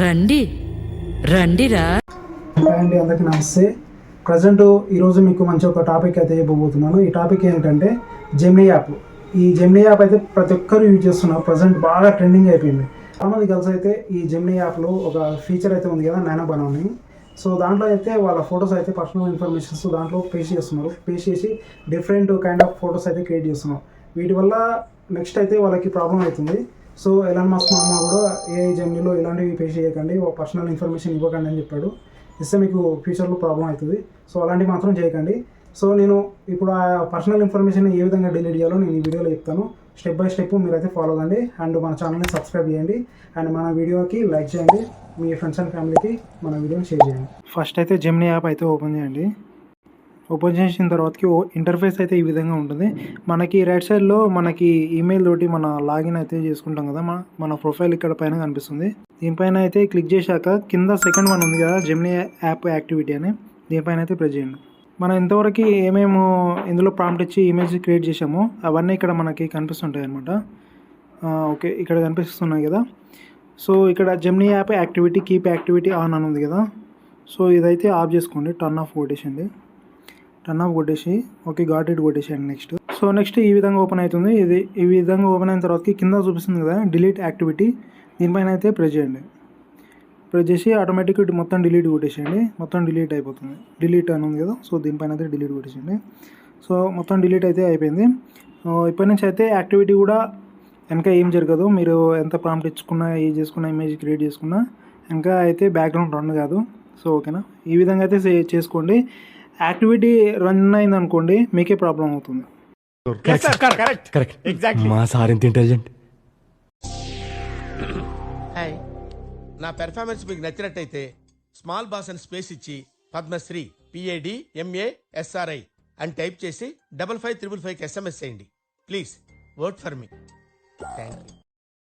రండి. రండిరా. అండి అందరికీ నమస్తే. ప్రజెంట్ ఈరోజు మీకు మంచి ఒక టాపిక్ అయితే చెప్పబోతున్నాను ఈ టాపిక్ ఏంటంటే జెమినీ యాప్ ఈ జెమినీ యాప్ అయితే ప్రతి ఒక్కరు యూజ్ చేస్తున్నారు. ప్రజెంట్ బాగా ట్రెండింగ్ అయిపోయింది. చాలామంది కలిసి అయితే ఈ జెమినీ యాప్లో ఒక ఫీచర్ అయితే ఉంది కదా నానో బనోని సో దాంట్లో అయితే వాళ్ళ ఫొటోస్ అయితే పర్సనల్ ఇన్ఫర్మేషన్స్ దాంట్లో పేస్ట్ చేస్తున్నారు. పేస్ట్ చేసి డిఫరెంట్ కైండ్ ఆఫ్ ఫొటోస్ అయితే క్రియేట్ చేస్తున్నారు. వీటి వల్ల నెక్స్ట్ అయితే వాళ్ళకి ప్రాబ్లం అవుతుంది. సో ఎలాన్ మస్క్ మామ కూడా ఏ జర్నీలో ఇలాంటివి పేస్ చేయకండి. పర్సనల్ ఇన్ఫర్మేషన్ ఇవ్వకండి అని చెప్పాడు. ఇస్తే మీకు ఫ్యూచర్లో ప్రాబ్లం అవుతుంది. సో అలాంటివి మాత్రం చేయకండి. సో నేను ఇప్పుడు ఆ పర్సనల్ ఇన్ఫర్మేషన్ ఏ విధంగా డిలీట్ చేయాలో నేను ఈ వీడియోలో చెప్తాను. స్టెప్ బై స్టెప్ మీరైతే ఫాలో అవ్వండి అండ్ మన ఛానల్ని సబ్స్క్రైబ్ చేయండి. అండ్ మన వీడియోకి లైక్ చేయండి. మీ ఫ్రెండ్స్ అండ్ ఫ్యామిలీకి మన వీడియోని షేర్ చేయండి. ఫస్ట్ అయితే జెమినీ యాప్ అయితే ఓపెన్ చేయండి. ఓపెన్ చేసిన తర్వాతకి ఓ ఇంటర్ఫేస్ అయితే ఈ విధంగా ఉంటుంది. మనకి రైట్ సైడ్లో మనకి ఈమెయిల్ తోటి మన లాగిన్ అయితే చేసుకుంటాం కదా మన మన ప్రొఫైల్ ఇక్కడ పైన కనిపిస్తుంది. దీనిపైన అయితే క్లిక్ చేశాక కింద సెకండ్ వన్ ఉంది కదా జెమినీ యాప్ యాక్టివిటీ అని. దీనిపైన అయితే ప్రెస్ చేయండి. మనం ఇంతవరకు ఏమేమి ఇందులో ప్రాంప్ట్ ఇచ్చి ఇమేజ్ క్రియేట్ చేసామో అవన్నీ ఇక్కడ మనకి కనిపిస్తుంటాయి అనమాట ఓకే ఇక్కడ కనిపిస్తున్నాయి కదా. సో ఇక్కడ Gemini app activity keep activity on అని ఉంది కదా. సో ఇదైతే ఆఫ్ చేసుకోండి టర్న్ ఆఫ్ కొట్టేసండి టర్న్ ఆఫ్ కొట్టేసి ఓకే ఘాట్ ఇట్ కొట్టేసేయండి నెక్స్ట్ సో నెక్స్ట్ ఈ విధంగా ఓపెన్ అవుతుంది. ఇది ఈ విధంగా ఓపెన్ అయిన తర్వాత కింద చూపిస్తుంది కదా డిలీట్ యాక్టివిటీ దీనిపైన అయితే ప్రెస్ చేయండి. ప్రెస్ చేసి ఆటోమేటిక్ ఇటు మొత్తం డిలీట్ కొట్టేసేయండి. మొత్తం డిలీట్ అయిపోతుంది. డిలీట్ అని ఉంది కదా సో దీనిపైన అయితే డిలీట్ కొట్టేసేయండి. సో మొత్తం డిలీట్ అయితే అయిపోయింది. ఇప్పటి నుంచి అయితే యాక్టివిటీ కూడా వెనక ఏం జరగదు. మీరు ఎంత ప్రాంప్ట్ ఇచ్చుకున్నా ఏ చేసుకున్నా ఇమేజ్ క్రియేట్ చేసుకున్నా ఇంకా అయితే బ్యాక్గ్రౌండ్ రన్ కాదు. సో ఓకేనా ఈ విధంగా అయితే చేసుకోండి. యాక్టివిటీ రన్ అయింది అనుకోండి మీకే ప్రాబ్లం అవుతుంది. కరెక్ట్ మా సార్ ఎంత ఇంటెలిజెంట్ నా పెర్ఫార్మెన్స్ మీకు నచ్చినట్టయితే స్మాల్ బాస్ అని స్పేస్ ఇచ్చి పద్మశ్రీ పిఏడి ఎంఏ ఎస్ఆర్ఐ అని టైప్ చేసి డబల్ ఫైవ్ త్రిబుల్ ఫైవ్కి ఎస్ఎంఎస్ చేయండి. Please work for me thank you